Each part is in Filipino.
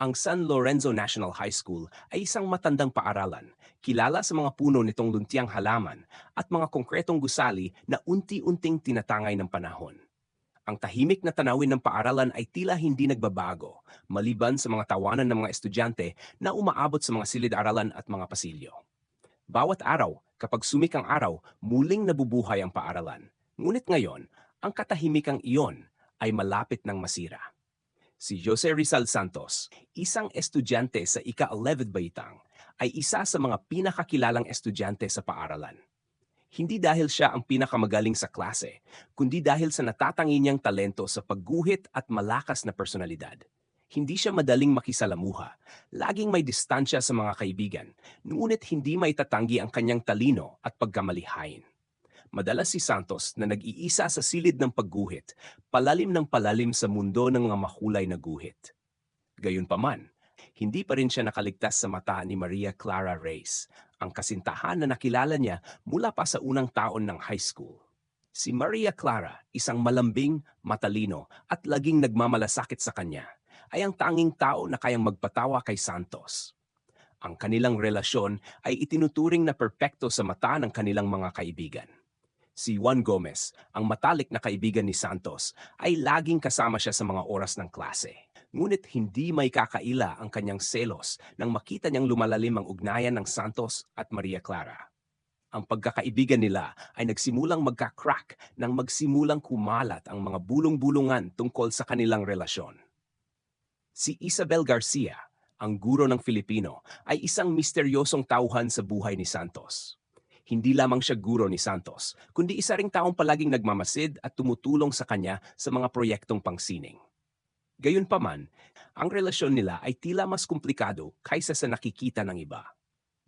Ang San Lorenzo National High School ay isang matandang paaralan, kilala sa mga puno nitong luntiang halaman at mga konkretong gusali na unti-unting tinatangay ng panahon. Ang tahimik na tanawin ng paaralan ay tila hindi nagbabago, maliban sa mga tawanan ng mga estudyante na umaabot sa mga silid-aralan at mga pasilyo. Bawat araw, kapag sumik ang araw, muling nabubuhay ang paaralan. Ngunit ngayon, ang katahimikang iyon ay malapit ng masira. Si Jose Rizal Santos, isang estudyante sa ika-11 Baitang, ay isa sa mga pinakakilalang estudyante sa paaralan. Hindi dahil siya ang pinakamagaling sa klase, kundi dahil sa natatangi niyang talento sa pagguhit at malakas na personalidad. Hindi siya madaling makisalamuha, laging may distansya sa mga kaibigan, ngunit hindi may tatanggi ang kanyang talino at pagkamalihain. Madalas si Santos na nag-iisa sa silid ng pagguhit, palalim ng palalim sa mundo ng mga mahulay na guhit. Gayunpaman, hindi pa rin siya nakaligtas sa mata ni Maria Clara Reyes, ang kasintahan na nakilala niya mula pa sa unang taon ng high school. Si Maria Clara, isang malambing, matalino at laging nagmamalasakit sa kanya, ay ang tanging tao na kayang magpatawa kay Santos. Ang kanilang relasyon ay itinuturing na perpekto sa mata ng kanilang mga kaibigan si Juan Gomez, ang matalik na kaibigan ni Santos, ay laging kasama siya sa mga oras ng klase. Ngunit hindi may kakaila ang kanyang selos nang makita niyang lumalalim ang ugnayan ng Santos at Maria Clara. Ang pagkakaibigan nila ay nagsimulang magka-crack nang magsimulang kumalat ang mga bulong-bulungan tungkol sa kanilang relasyon. Si Isabel Garcia, ang guro ng Filipino, ay isang misteryosong tauhan sa buhay ni Santos. Hindi lamang siya guro ni Santos, kundi isa ring taong palaging nagmamasid at tumutulong sa kanya sa mga proyektong pangsining. Gayunpaman, ang relasyon nila ay tila mas komplikado kaysa sa nakikita ng iba.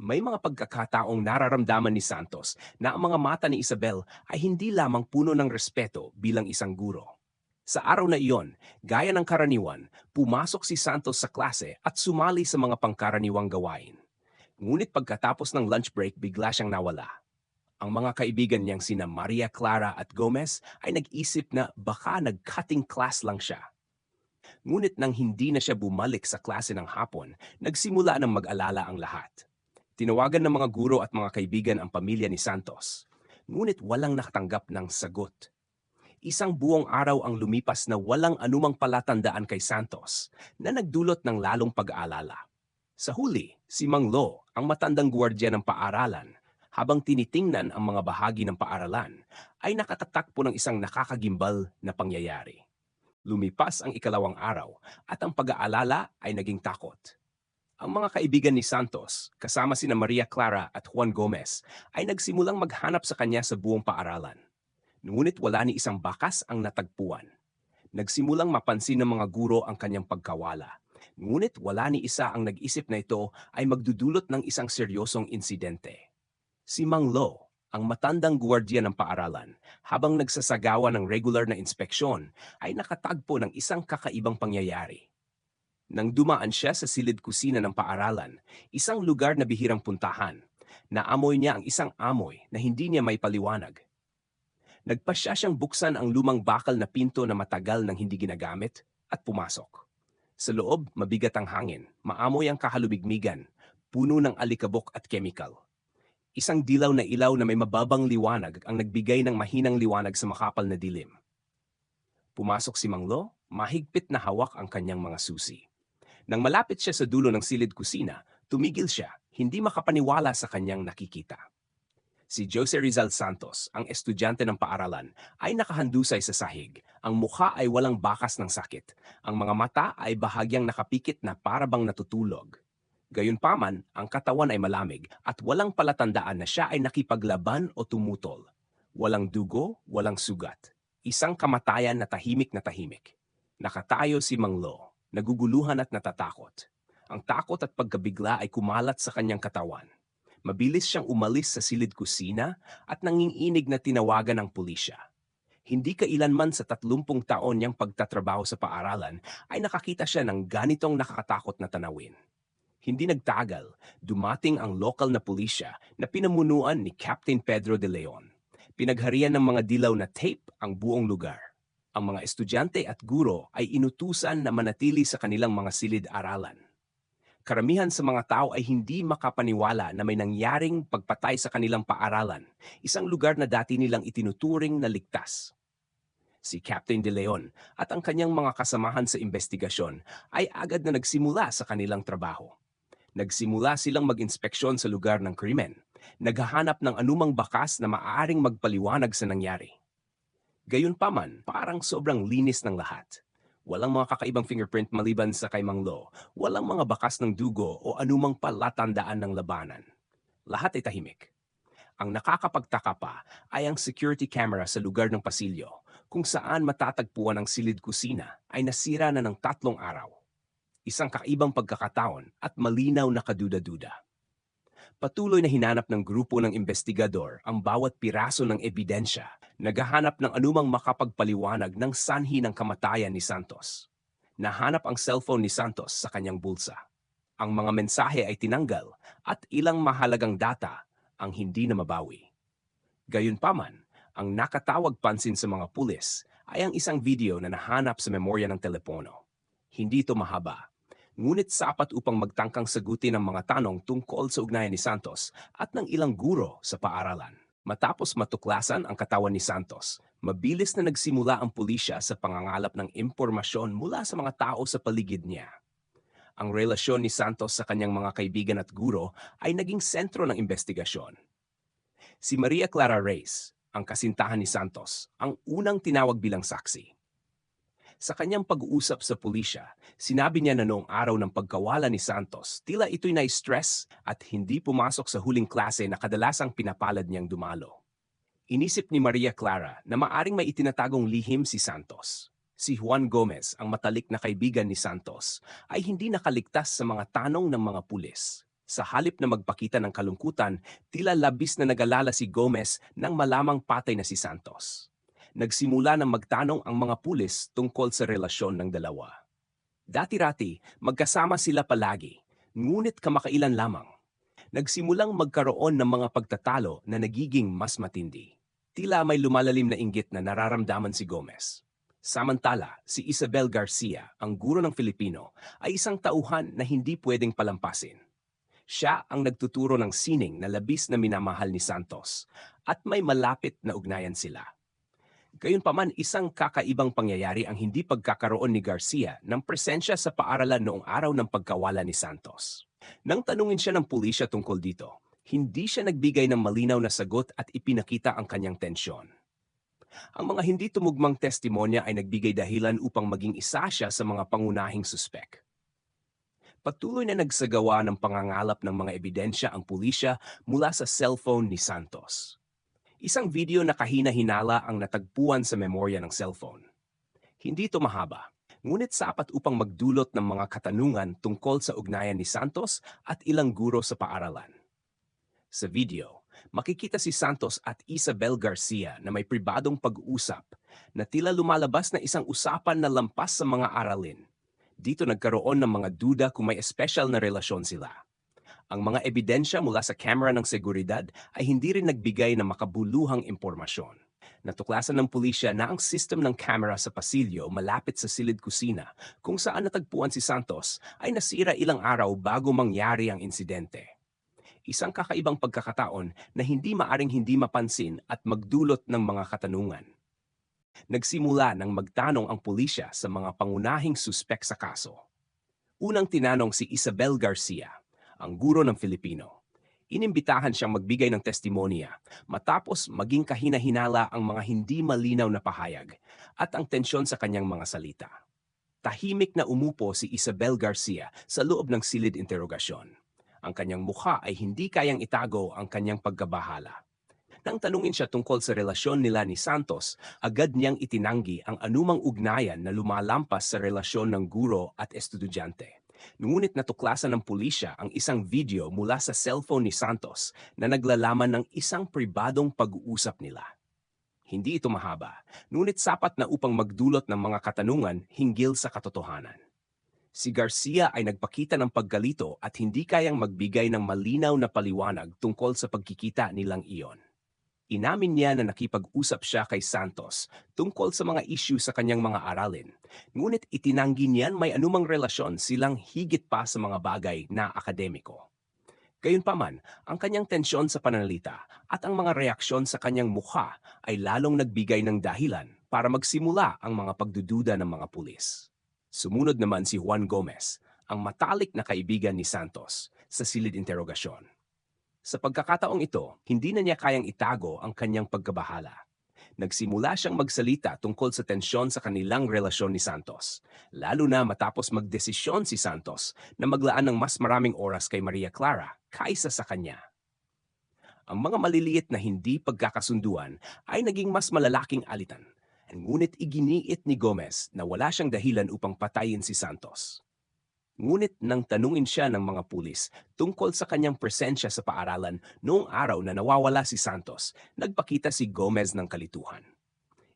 May mga pagkakataong nararamdaman ni Santos na ang mga mata ni Isabel ay hindi lamang puno ng respeto bilang isang guro. Sa araw na iyon, gaya ng karaniwan, pumasok si Santos sa klase at sumali sa mga pangkaraniwang gawain. Ngunit pagkatapos ng lunch break bigla siyang nawala. Ang mga kaibigan niyang sina Maria Clara at Gomez ay nag-isip na baka nag-cutting class lang siya. Ngunit nang hindi na siya bumalik sa klase ng hapon, nagsimula ng mag-alala ang lahat. Tinawagan ng mga guro at mga kaibigan ang pamilya ni Santos. Ngunit walang nakatanggap ng sagot. Isang buong araw ang lumipas na walang anumang palatandaan kay Santos na nagdulot ng lalong pag-aalala. Sa huli, si Mang Lo, ang matandang guwardiya ng paaralan, habang tinitingnan ang mga bahagi ng paaralan, ay nakakatakpo ng isang nakakagimbal na pangyayari. Lumipas ang ikalawang araw at ang pag-aalala ay naging takot. Ang mga kaibigan ni Santos, kasama sina Maria Clara at Juan Gomez, ay nagsimulang maghanap sa kanya sa buong paaralan. Ngunit wala ni isang bakas ang natagpuan. Nagsimulang mapansin ng mga guro ang kanyang pagkawala Ngunit wala ni isa ang nag-isip na ito ay magdudulot ng isang seryosong insidente. Si Mang Lo, ang matandang guwardiya ng paaralan, habang nagsasagawa ng regular na inspeksyon, ay nakatagpo ng isang kakaibang pangyayari. Nang dumaan siya sa silid kusina ng paaralan, isang lugar na bihirang puntahan, naamoy niya ang isang amoy na hindi niya may paliwanag. Nagpasya siyang buksan ang lumang bakal na pinto na matagal nang hindi ginagamit at pumasok. Sa loob, mabigat ang hangin, maamoy ang kahalubigmigan, puno ng alikabok at chemical. Isang dilaw na ilaw na may mababang liwanag ang nagbigay ng mahinang liwanag sa makapal na dilim. Pumasok si Manglo, mahigpit na hawak ang kanyang mga susi. Nang malapit siya sa dulo ng silid kusina, tumigil siya, hindi makapaniwala sa kanyang nakikita. Si Jose Rizal Santos, ang estudyante ng paaralan, ay nakahandusay sa sahig. Ang mukha ay walang bakas ng sakit. Ang mga mata ay bahagyang nakapikit na parabang natutulog. Gayunpaman, ang katawan ay malamig at walang palatandaan na siya ay nakipaglaban o tumutol. Walang dugo, walang sugat. Isang kamatayan na tahimik na tahimik. Nakatayo si Manglo, naguguluhan at natatakot. Ang takot at pagkabigla ay kumalat sa kanyang katawan. Mabilis siyang umalis sa silid kusina at nanginginig na tinawagan ng pulisya. Hindi kailanman sa tatlumpung taon niyang pagtatrabaho sa paaralan ay nakakita siya ng ganitong nakakatakot na tanawin. Hindi nagtagal, dumating ang lokal na pulisya na pinamunuan ni Captain Pedro de Leon. Pinagharian ng mga dilaw na tape ang buong lugar. Ang mga estudyante at guro ay inutusan na manatili sa kanilang mga silid-aralan. Karamihan sa mga tao ay hindi makapaniwala na may nangyaring pagpatay sa kanilang paaralan, isang lugar na dati nilang itinuturing na ligtas. Si Captain De Leon at ang kanyang mga kasamahan sa investigasyon ay agad na nagsimula sa kanilang trabaho. Nagsimula silang mag-inspeksyon sa lugar ng krimen, naghahanap ng anumang bakas na maaaring magpaliwanag sa nangyari. Gayunpaman, parang sobrang linis ng lahat. Walang mga kakaibang fingerprint maliban sa kay Mang Lo, walang mga bakas ng dugo o anumang palatandaan ng labanan. Lahat ay tahimik. Ang nakakapagtaka pa ay ang security camera sa lugar ng pasilyo, kung saan matatagpuan ang silid kusina ay nasira na ng tatlong araw. Isang kakaibang pagkakataon at malinaw na kaduda-duda. Patuloy na hinanap ng grupo ng investigador ang bawat piraso ng ebidensya, naghahanap ng anumang makapagpaliwanag ng sanhi ng kamatayan ni Santos. Nahanap ang cellphone ni Santos sa kanyang bulsa. Ang mga mensahe ay tinanggal at ilang mahalagang data ang hindi na mabawi. Gayunpaman, ang nakatawag pansin sa mga pulis ay ang isang video na nahanap sa memorya ng telepono. Hindi ito mahaba, ngunit sapat upang magtangkang sagutin ang mga tanong tungkol sa ugnayan ni Santos at ng ilang guro sa paaralan. Matapos matuklasan ang katawan ni Santos, mabilis na nagsimula ang pulisya sa pangangalap ng impormasyon mula sa mga tao sa paligid niya. Ang relasyon ni Santos sa kanyang mga kaibigan at guro ay naging sentro ng investigasyon. Si Maria Clara Reyes, ang kasintahan ni Santos, ang unang tinawag bilang saksi. Sa kanyang pag-uusap sa pulisya, sinabi niya na noong araw ng pagkawala ni Santos, tila ito'y na-stress at hindi pumasok sa huling klase na kadalasang pinapalad niyang dumalo. Inisip ni Maria Clara na maaring may itinatagong lihim si Santos. Si Juan Gomez, ang matalik na kaibigan ni Santos, ay hindi nakaligtas sa mga tanong ng mga pulis. Sa halip na magpakita ng kalungkutan, tila labis na nagalala si Gomez nang malamang patay na si Santos nagsimula ng magtanong ang mga pulis tungkol sa relasyon ng dalawa. Dati-rati, magkasama sila palagi, ngunit kamakailan lamang. Nagsimulang magkaroon ng mga pagtatalo na nagiging mas matindi. Tila may lumalalim na inggit na nararamdaman si Gomez. Samantala, si Isabel Garcia, ang guro ng Filipino, ay isang tauhan na hindi pwedeng palampasin. Siya ang nagtuturo ng sining na labis na minamahal ni Santos at may malapit na ugnayan sila. Gayunpaman, isang kakaibang pangyayari ang hindi pagkakaroon ni Garcia ng presensya sa paaralan noong araw ng pagkawala ni Santos. Nang tanungin siya ng pulisya tungkol dito, hindi siya nagbigay ng malinaw na sagot at ipinakita ang kanyang tensyon. Ang mga hindi tumugmang testimonya ay nagbigay dahilan upang maging isa siya sa mga pangunahing suspek. Patuloy na nagsagawa ng pangangalap ng mga ebidensya ang pulisya mula sa cellphone ni Santos. Isang video na kahina-hinala ang natagpuan sa memorya ng cellphone. Hindi ito mahaba, ngunit sapat upang magdulot ng mga katanungan tungkol sa ugnayan ni Santos at ilang guro sa paaralan. Sa video, makikita si Santos at Isabel Garcia na may pribadong pag-uusap na tila lumalabas na isang usapan na lampas sa mga aralin. Dito nagkaroon ng mga duda kung may espesyal na relasyon sila. Ang mga ebidensya mula sa camera ng seguridad ay hindi rin nagbigay ng makabuluhang impormasyon. Natuklasan ng pulisya na ang system ng camera sa pasilyo malapit sa silid kusina kung saan natagpuan si Santos ay nasira ilang araw bago mangyari ang insidente. Isang kakaibang pagkakataon na hindi maaring hindi mapansin at magdulot ng mga katanungan. Nagsimula ng magtanong ang pulisya sa mga pangunahing suspek sa kaso. Unang tinanong si Isabel Garcia, ang guro ng Filipino. Inimbitahan siyang magbigay ng testimonya matapos maging kahina-hinala ang mga hindi malinaw na pahayag at ang tensyon sa kanyang mga salita. Tahimik na umupo si Isabel Garcia sa loob ng silid interogasyon. Ang kanyang mukha ay hindi kayang itago ang kanyang pagkabahala. Nang tanungin siya tungkol sa relasyon nila ni Santos, agad niyang itinanggi ang anumang ugnayan na lumalampas sa relasyon ng guro at estudyante. Ngunit natuklasan ng pulisya ang isang video mula sa cellphone ni Santos na naglalaman ng isang pribadong pag-uusap nila. Hindi ito mahaba, ngunit sapat na upang magdulot ng mga katanungan hinggil sa katotohanan. Si Garcia ay nagpakita ng paggalito at hindi kayang magbigay ng malinaw na paliwanag tungkol sa pagkikita nilang iyon. Inamin niya na nakipag-usap siya kay Santos tungkol sa mga issue sa kanyang mga aralin. Ngunit itinanggi niyan may anumang relasyon silang higit pa sa mga bagay na akademiko. Gayunpaman, ang kanyang tensyon sa pananalita at ang mga reaksyon sa kanyang mukha ay lalong nagbigay ng dahilan para magsimula ang mga pagdududa ng mga pulis. Sumunod naman si Juan Gomez, ang matalik na kaibigan ni Santos, sa silid interogasyon. Sa pagkakataong ito, hindi na niya kayang itago ang kanyang pagkabahala. Nagsimula siyang magsalita tungkol sa tensyon sa kanilang relasyon ni Santos, lalo na matapos magdesisyon si Santos na maglaan ng mas maraming oras kay Maria Clara kaysa sa kanya. Ang mga maliliit na hindi pagkakasunduan ay naging mas malalaking alitan, ngunit iginiit ni Gomez na wala siyang dahilan upang patayin si Santos. Ngunit nang tanungin siya ng mga pulis tungkol sa kanyang presensya sa paaralan noong araw na nawawala si Santos, nagpakita si Gomez ng kalituhan.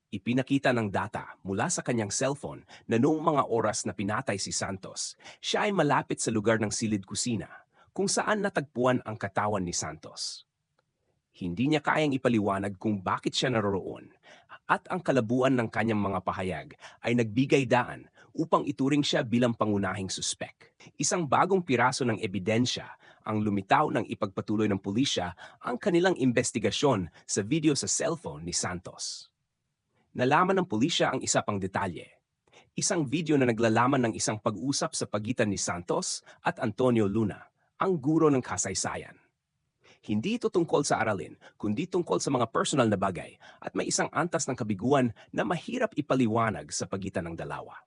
Ipinakita ng data mula sa kanyang cellphone na noong mga oras na pinatay si Santos, siya ay malapit sa lugar ng silid kusina kung saan natagpuan ang katawan ni Santos. Hindi niya kayang ipaliwanag kung bakit siya naroroon at ang kalabuan ng kanyang mga pahayag ay nagbigay daan upang ituring siya bilang pangunahing suspek. Isang bagong piraso ng ebidensya ang lumitaw ng ipagpatuloy ng pulisya ang kanilang investigasyon sa video sa cellphone ni Santos. Nalaman ng pulisya ang isa pang detalye. Isang video na naglalaman ng isang pag-usap sa pagitan ni Santos at Antonio Luna, ang guro ng kasaysayan. Hindi ito tungkol sa aralin, kundi tungkol sa mga personal na bagay at may isang antas ng kabiguan na mahirap ipaliwanag sa pagitan ng dalawa.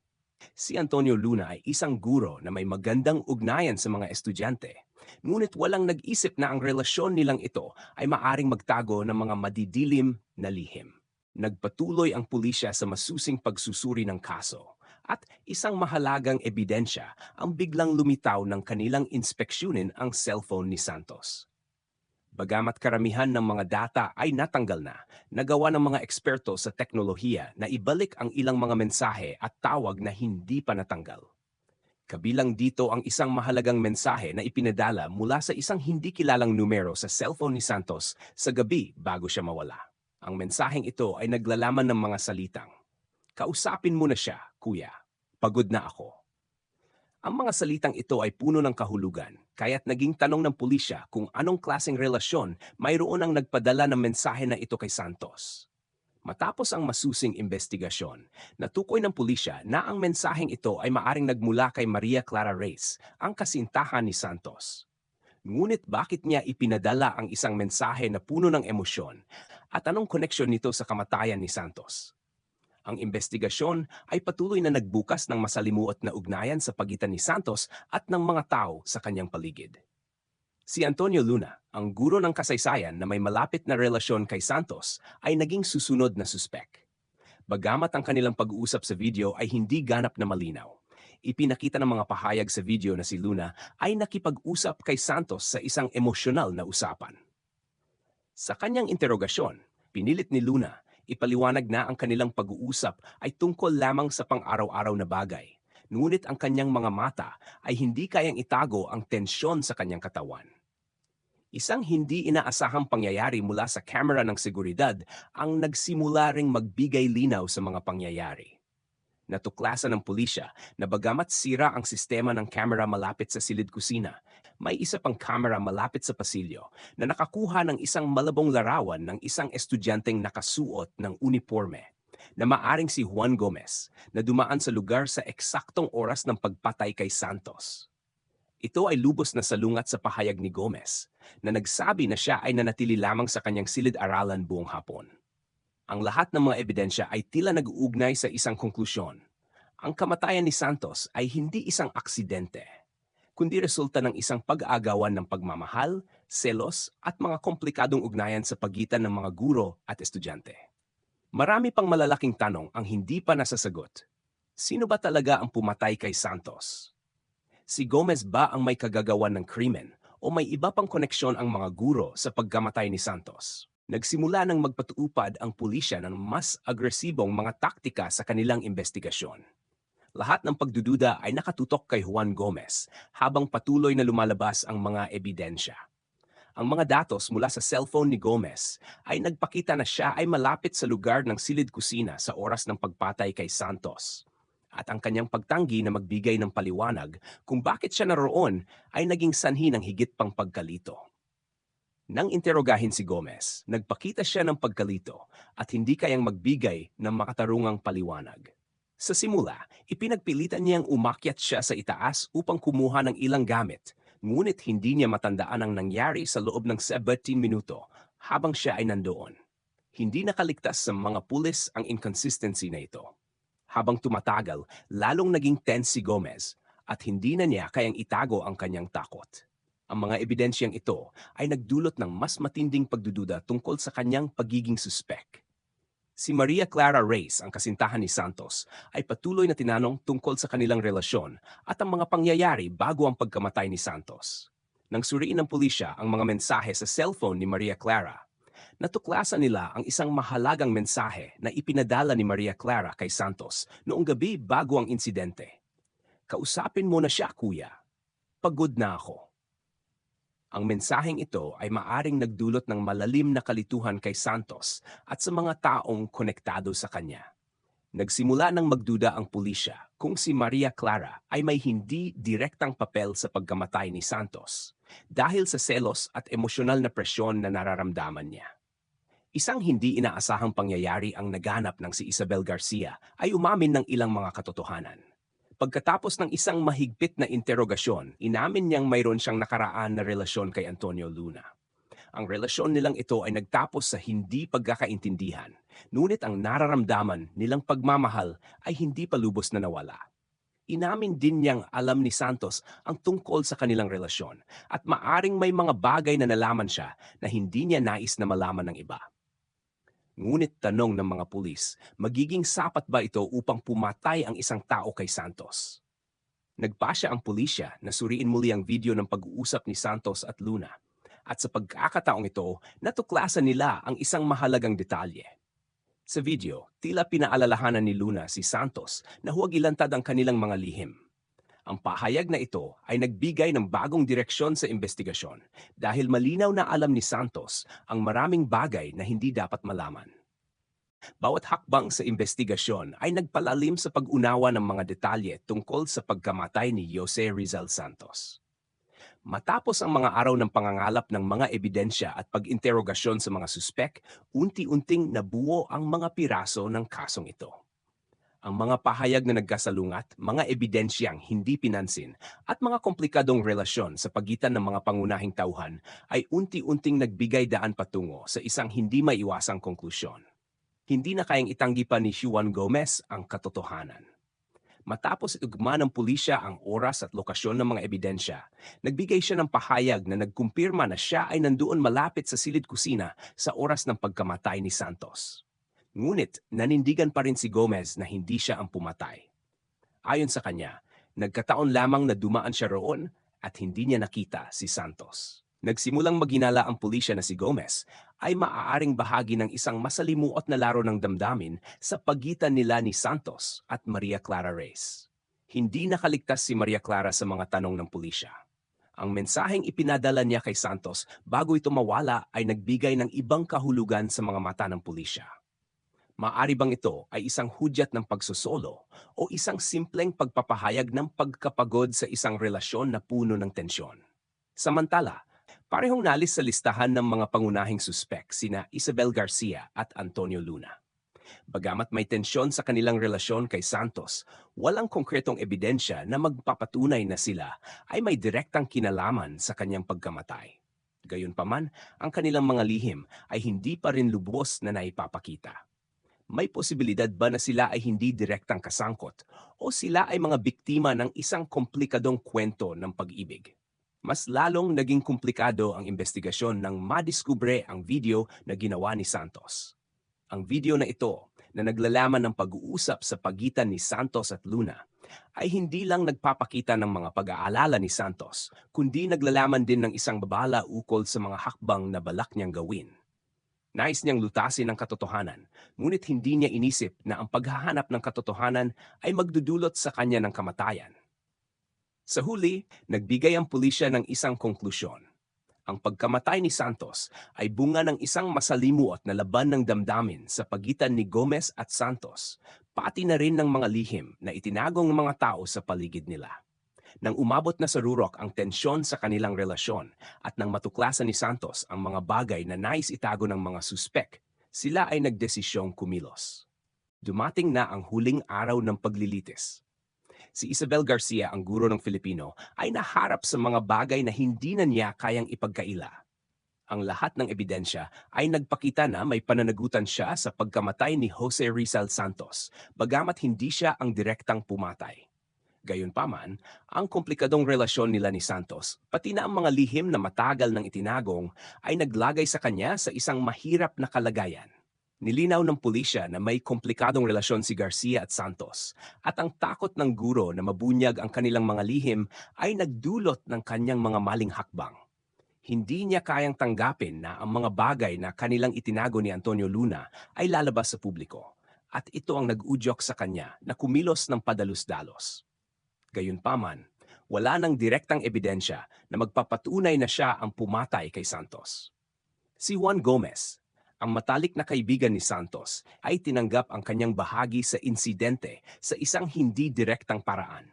Si Antonio Luna ay isang guro na may magandang ugnayan sa mga estudyante. Ngunit walang nag-isip na ang relasyon nilang ito ay maaring magtago ng mga madidilim na lihim. Nagpatuloy ang pulisya sa masusing pagsusuri ng kaso at isang mahalagang ebidensya ang biglang lumitaw ng kanilang inspeksyonin ang cellphone ni Santos. Bagamat karamihan ng mga data ay natanggal na, nagawa ng mga eksperto sa teknolohiya na ibalik ang ilang mga mensahe at tawag na hindi pa natanggal. Kabilang dito ang isang mahalagang mensahe na ipinadala mula sa isang hindi kilalang numero sa cellphone ni Santos sa gabi bago siya mawala. Ang mensaheng ito ay naglalaman ng mga salitang, Kausapin mo na siya, kuya. Pagod na ako. Ang mga salitang ito ay puno ng kahulugan, kaya't naging tanong ng pulisya kung anong klaseng relasyon mayroon ang nagpadala ng mensahe na ito kay Santos. Matapos ang masusing investigasyon, natukoy ng pulisya na ang mensaheng ito ay maaring nagmula kay Maria Clara Reyes, ang kasintahan ni Santos. Ngunit bakit niya ipinadala ang isang mensahe na puno ng emosyon at anong koneksyon nito sa kamatayan ni Santos? Ang investigasyon ay patuloy na nagbukas ng masalimuot na ugnayan sa pagitan ni Santos at ng mga tao sa kanyang paligid. Si Antonio Luna, ang guro ng kasaysayan na may malapit na relasyon kay Santos, ay naging susunod na suspek. Bagamat ang kanilang pag-uusap sa video ay hindi ganap na malinaw, ipinakita ng mga pahayag sa video na si Luna ay nakipag-usap kay Santos sa isang emosyonal na usapan. Sa kanyang interogasyon, pinilit ni Luna ipaliwanag na ang kanilang pag-uusap ay tungkol lamang sa pang-araw-araw na bagay. Ngunit ang kanyang mga mata ay hindi kayang itago ang tensyon sa kanyang katawan. Isang hindi inaasahang pangyayari mula sa kamera ng seguridad ang nagsimula ring magbigay linaw sa mga pangyayari natuklasan ng pulisya na bagamat sira ang sistema ng camera malapit sa silid kusina, may isa pang camera malapit sa pasilyo na nakakuha ng isang malabong larawan ng isang estudyanteng nakasuot ng uniforme na maaring si Juan Gomez na dumaan sa lugar sa eksaktong oras ng pagpatay kay Santos. Ito ay lubos na salungat sa pahayag ni Gomez na nagsabi na siya ay nanatili lamang sa kanyang silid-aralan buong hapon. Ang lahat ng mga ebidensya ay tila nag-uugnay sa isang konklusyon. Ang kamatayan ni Santos ay hindi isang aksidente, kundi resulta ng isang pag-aagawan ng pagmamahal, selos at mga komplikadong ugnayan sa pagitan ng mga guro at estudyante. Marami pang malalaking tanong ang hindi pa nasasagot. Sino ba talaga ang pumatay kay Santos? Si Gomez ba ang may kagagawan ng krimen o may iba pang koneksyon ang mga guro sa pagkamatay ni Santos? nagsimula ng magpatuupad ang pulisya ng mas agresibong mga taktika sa kanilang investigasyon. Lahat ng pagdududa ay nakatutok kay Juan Gomez habang patuloy na lumalabas ang mga ebidensya. Ang mga datos mula sa cellphone ni Gomez ay nagpakita na siya ay malapit sa lugar ng silid kusina sa oras ng pagpatay kay Santos. At ang kanyang pagtanggi na magbigay ng paliwanag kung bakit siya naroon ay naging sanhi ng higit pang pagkalito. Nang interogahin si Gomez, nagpakita siya ng pagkalito at hindi kayang magbigay ng makatarungang paliwanag. Sa simula, ipinagpilitan niyang umakyat siya sa itaas upang kumuha ng ilang gamit, ngunit hindi niya matandaan ang nangyari sa loob ng 17 minuto habang siya ay nandoon. Hindi nakaligtas sa mga pulis ang inconsistency na ito. Habang tumatagal, lalong naging tense si Gomez at hindi na niya kayang itago ang kanyang takot. Ang mga ebidensyang ito ay nagdulot ng mas matinding pagdududa tungkol sa kanyang pagiging suspek. Si Maria Clara Reyes, ang kasintahan ni Santos, ay patuloy na tinanong tungkol sa kanilang relasyon at ang mga pangyayari bago ang pagkamatay ni Santos. Nang suriin ng pulisya ang mga mensahe sa cellphone ni Maria Clara, natuklasan nila ang isang mahalagang mensahe na ipinadala ni Maria Clara kay Santos noong gabi bago ang insidente. Kausapin mo na siya, kuya. Pagod na ako. Ang mensaheng ito ay maaring nagdulot ng malalim na kalituhan kay Santos at sa mga taong konektado sa kanya. Nagsimula ng magduda ang pulisya kung si Maria Clara ay may hindi direktang papel sa pagkamatay ni Santos dahil sa selos at emosyonal na presyon na nararamdaman niya. Isang hindi inaasahang pangyayari ang naganap ng si Isabel Garcia ay umamin ng ilang mga katotohanan. Pagkatapos ng isang mahigpit na interogasyon, inamin niyang mayroon siyang nakaraan na relasyon kay Antonio Luna. Ang relasyon nilang ito ay nagtapos sa hindi pagkakaintindihan, ngunit ang nararamdaman nilang pagmamahal ay hindi pa lubos na nawala. Inamin din niyang alam ni Santos ang tungkol sa kanilang relasyon at maaring may mga bagay na nalaman siya na hindi niya nais na malaman ng iba. Ngunit tanong ng mga pulis, magiging sapat ba ito upang pumatay ang isang tao kay Santos? Nagpasya ang pulisya na suriin muli ang video ng pag-uusap ni Santos at Luna. At sa pagkakataong ito, natuklasan nila ang isang mahalagang detalye. Sa video, tila pinaalalahanan ni Luna si Santos na huwag ilantad ang kanilang mga lihim. Ang pahayag na ito ay nagbigay ng bagong direksyon sa investigasyon dahil malinaw na alam ni Santos ang maraming bagay na hindi dapat malaman. Bawat hakbang sa investigasyon ay nagpalalim sa pag-unawa ng mga detalye tungkol sa pagkamatay ni Jose Rizal Santos. Matapos ang mga araw ng pangangalap ng mga ebidensya at pag-interogasyon sa mga suspek, unti-unting nabuo ang mga piraso ng kasong ito ang mga pahayag na nagkasalungat, mga ebidensyang hindi pinansin, at mga komplikadong relasyon sa pagitan ng mga pangunahing tauhan ay unti-unting nagbigay daan patungo sa isang hindi maiwasang konklusyon. Hindi na kayang itanggi pa ni Juan Gomez ang katotohanan. Matapos itugma ng pulisya ang oras at lokasyon ng mga ebidensya, nagbigay siya ng pahayag na nagkumpirma na siya ay nandoon malapit sa silid kusina sa oras ng pagkamatay ni Santos. Ngunit nanindigan pa rin si Gomez na hindi siya ang pumatay. Ayon sa kanya, nagkataon lamang na dumaan siya roon at hindi niya nakita si Santos. Nagsimulang maginala ang pulisya na si Gomez ay maaaring bahagi ng isang masalimuot na laro ng damdamin sa pagitan nila ni Santos at Maria Clara Reyes. Hindi nakaligtas si Maria Clara sa mga tanong ng pulisya. Ang mensaheng ipinadala niya kay Santos bago ito mawala ay nagbigay ng ibang kahulugan sa mga mata ng pulisya. Maari bang ito ay isang hudyat ng pagsusolo o isang simpleng pagpapahayag ng pagkapagod sa isang relasyon na puno ng tensyon? Samantala, parehong nalis sa listahan ng mga pangunahing suspek sina Isabel Garcia at Antonio Luna. Bagamat may tensyon sa kanilang relasyon kay Santos, walang konkretong ebidensya na magpapatunay na sila ay may direktang kinalaman sa kanyang pagkamatay. Gayunpaman, ang kanilang mga lihim ay hindi pa rin lubos na naipapakita may posibilidad ba na sila ay hindi direktang kasangkot o sila ay mga biktima ng isang komplikadong kwento ng pag-ibig? Mas lalong naging komplikado ang investigasyon nang madiskubre ang video na ginawa ni Santos. Ang video na ito na naglalaman ng pag-uusap sa pagitan ni Santos at Luna ay hindi lang nagpapakita ng mga pag-aalala ni Santos, kundi naglalaman din ng isang babala ukol sa mga hakbang na balak niyang gawin Nais niyang lutasin ang katotohanan, ngunit hindi niya inisip na ang paghahanap ng katotohanan ay magdudulot sa kanya ng kamatayan. Sa huli, nagbigay ang pulisya ng isang konklusyon. Ang pagkamatay ni Santos ay bunga ng isang masalimuot na laban ng damdamin sa pagitan ni Gomez at Santos, pati na rin ng mga lihim na itinagong ng mga tao sa paligid nila. Nang umabot na sa rurok ang tensyon sa kanilang relasyon at nang matuklasan ni Santos ang mga bagay na nais itago ng mga suspek, sila ay nagdesisyong kumilos. Dumating na ang huling araw ng paglilitis. Si Isabel Garcia, ang guro ng Filipino, ay naharap sa mga bagay na hindi na niya kayang ipagkaila. Ang lahat ng ebidensya ay nagpakita na may pananagutan siya sa pagkamatay ni Jose Rizal Santos, bagamat hindi siya ang direktang pumatay. Gayunpaman, ang komplikadong relasyon nila ni Santos, pati na ang mga lihim na matagal ng itinagong, ay naglagay sa kanya sa isang mahirap na kalagayan. Nilinaw ng pulisya na may komplikadong relasyon si Garcia at Santos at ang takot ng guro na mabunyag ang kanilang mga lihim ay nagdulot ng kanyang mga maling hakbang. Hindi niya kayang tanggapin na ang mga bagay na kanilang itinago ni Antonio Luna ay lalabas sa publiko at ito ang nag-udyok sa kanya na kumilos ng padalus-dalos. Gayunpaman, wala nang direktang ebidensya na magpapatunay na siya ang pumatay kay Santos. Si Juan Gomez, ang matalik na kaibigan ni Santos ay tinanggap ang kanyang bahagi sa insidente sa isang hindi direktang paraan.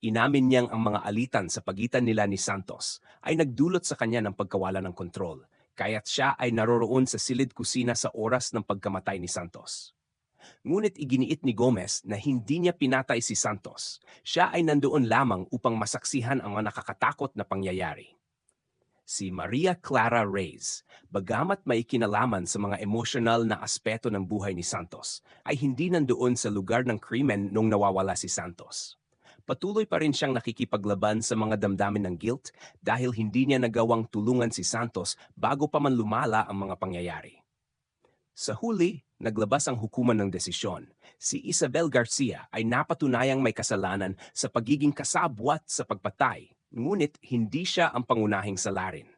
Inamin niyang ang mga alitan sa pagitan nila ni Santos ay nagdulot sa kanya ng pagkawala ng kontrol, kaya't siya ay naroroon sa silid kusina sa oras ng pagkamatay ni Santos. Ngunit iginiit ni Gomez na hindi niya pinatay si Santos. Siya ay nandoon lamang upang masaksihan ang mga nakakatakot na pangyayari si Maria Clara Reyes, bagamat may kinalaman sa mga emosyonal na aspeto ng buhay ni Santos, ay hindi nandoon sa lugar ng krimen nung nawawala si Santos. Patuloy pa rin siyang nakikipaglaban sa mga damdamin ng guilt dahil hindi niya nagawang tulungan si Santos bago pa man lumala ang mga pangyayari. Sa huli, naglabas ang hukuman ng desisyon. Si Isabel Garcia ay napatunayang may kasalanan sa pagiging kasabwat sa pagpatay ngunit hindi siya ang pangunahing salarin.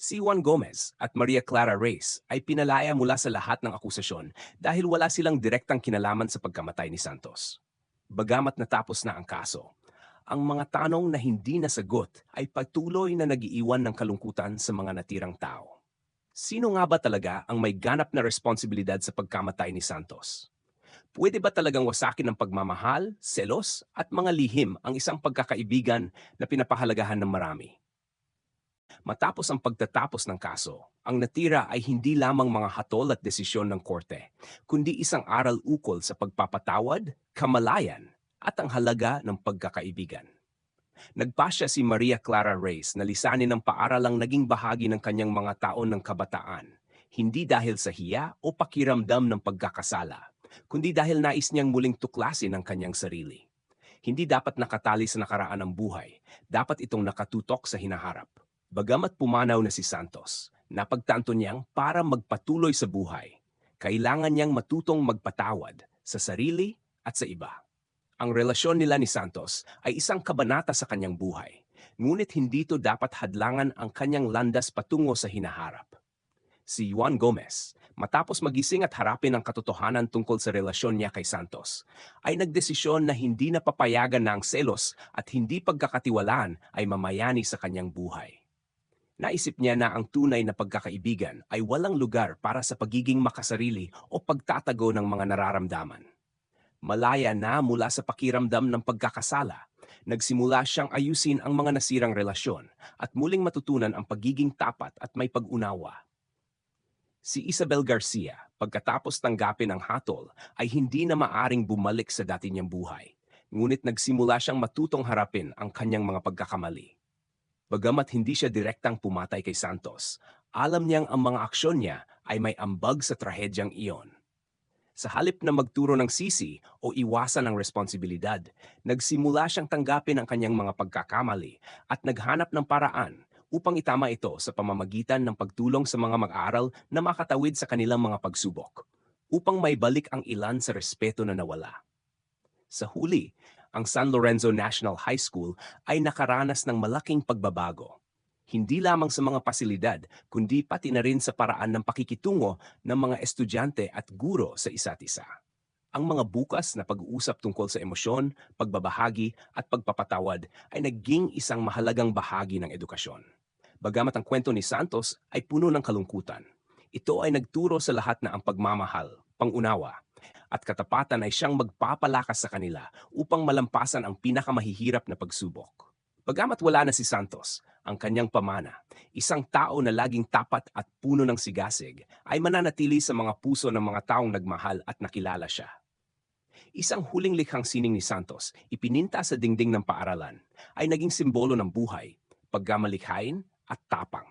Si Juan Gomez at Maria Clara Reyes ay pinalaya mula sa lahat ng akusasyon dahil wala silang direktang kinalaman sa pagkamatay ni Santos. Bagamat natapos na ang kaso, ang mga tanong na hindi nasagot ay patuloy na nagiiwan ng kalungkutan sa mga natirang tao. Sino nga ba talaga ang may ganap na responsibilidad sa pagkamatay ni Santos? Pwede ba talagang wasakin ng pagmamahal, selos at mga lihim ang isang pagkakaibigan na pinapahalagahan ng marami? Matapos ang pagtatapos ng kaso, ang natira ay hindi lamang mga hatol at desisyon ng korte, kundi isang aral ukol sa pagpapatawad, kamalayan, at ang halaga ng pagkakaibigan. Nagpasya si Maria Clara Reyes na lisanin ng paaralang naging bahagi ng kanyang mga taon ng kabataan, hindi dahil sa hiya o pakiramdam ng pagkakasala, kundi dahil nais niyang muling tuklasin ang kanyang sarili. Hindi dapat nakatali sa nakaraan ng buhay, dapat itong nakatutok sa hinaharap. Bagamat pumanaw na si Santos, napagtanto niyang para magpatuloy sa buhay, kailangan niyang matutong magpatawad sa sarili at sa iba. Ang relasyon nila ni Santos ay isang kabanata sa kanyang buhay, ngunit hindi ito dapat hadlangan ang kanyang landas patungo sa hinaharap. Si Juan Gomez, matapos magising at harapin ang katotohanan tungkol sa relasyon niya kay Santos, ay nagdesisyon na hindi napapayagan na ang selos at hindi pagkakatiwalaan ay mamayani sa kanyang buhay. Naisip niya na ang tunay na pagkakaibigan ay walang lugar para sa pagiging makasarili o pagtatago ng mga nararamdaman. Malaya na mula sa pakiramdam ng pagkakasala, nagsimula siyang ayusin ang mga nasirang relasyon at muling matutunan ang pagiging tapat at may pag-unawa Si Isabel Garcia, pagkatapos tanggapin ang hatol, ay hindi na maaring bumalik sa dati niyang buhay. Ngunit nagsimula siyang matutong harapin ang kanyang mga pagkakamali. Bagamat hindi siya direktang pumatay kay Santos, alam niyang ang mga aksyon niya ay may ambag sa trahedyang iyon. Sa halip na magturo ng sisi o iwasan ang responsibilidad, nagsimula siyang tanggapin ang kanyang mga pagkakamali at naghanap ng paraan upang itama ito sa pamamagitan ng pagtulong sa mga mag-aaral na makatawid sa kanilang mga pagsubok, upang may balik ang ilan sa respeto na nawala. Sa huli, ang San Lorenzo National High School ay nakaranas ng malaking pagbabago. Hindi lamang sa mga pasilidad, kundi pati na rin sa paraan ng pakikitungo ng mga estudyante at guro sa isa't isa. Ang mga bukas na pag-uusap tungkol sa emosyon, pagbabahagi at pagpapatawad ay naging isang mahalagang bahagi ng edukasyon. Bagamat ang kwento ni Santos ay puno ng kalungkutan, ito ay nagturo sa lahat na ang pagmamahal, pangunawa, at katapatan ay siyang magpapalakas sa kanila upang malampasan ang pinakamahihirap na pagsubok. Bagamat wala na si Santos, ang kanyang pamana, isang tao na laging tapat at puno ng sigasig, ay mananatili sa mga puso ng mga taong nagmahal at nakilala siya. Isang huling likhang sining ni Santos, ipininta sa dingding ng paaralan, ay naging simbolo ng buhay, pagkamalikhain at tapang.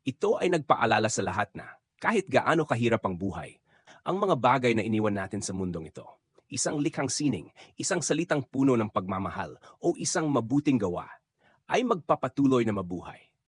Ito ay nagpaalala sa lahat na, kahit gaano kahirap ang buhay, ang mga bagay na iniwan natin sa mundong ito, isang likhang sining, isang salitang puno ng pagmamahal o isang mabuting gawa, ay magpapatuloy na mabuhay.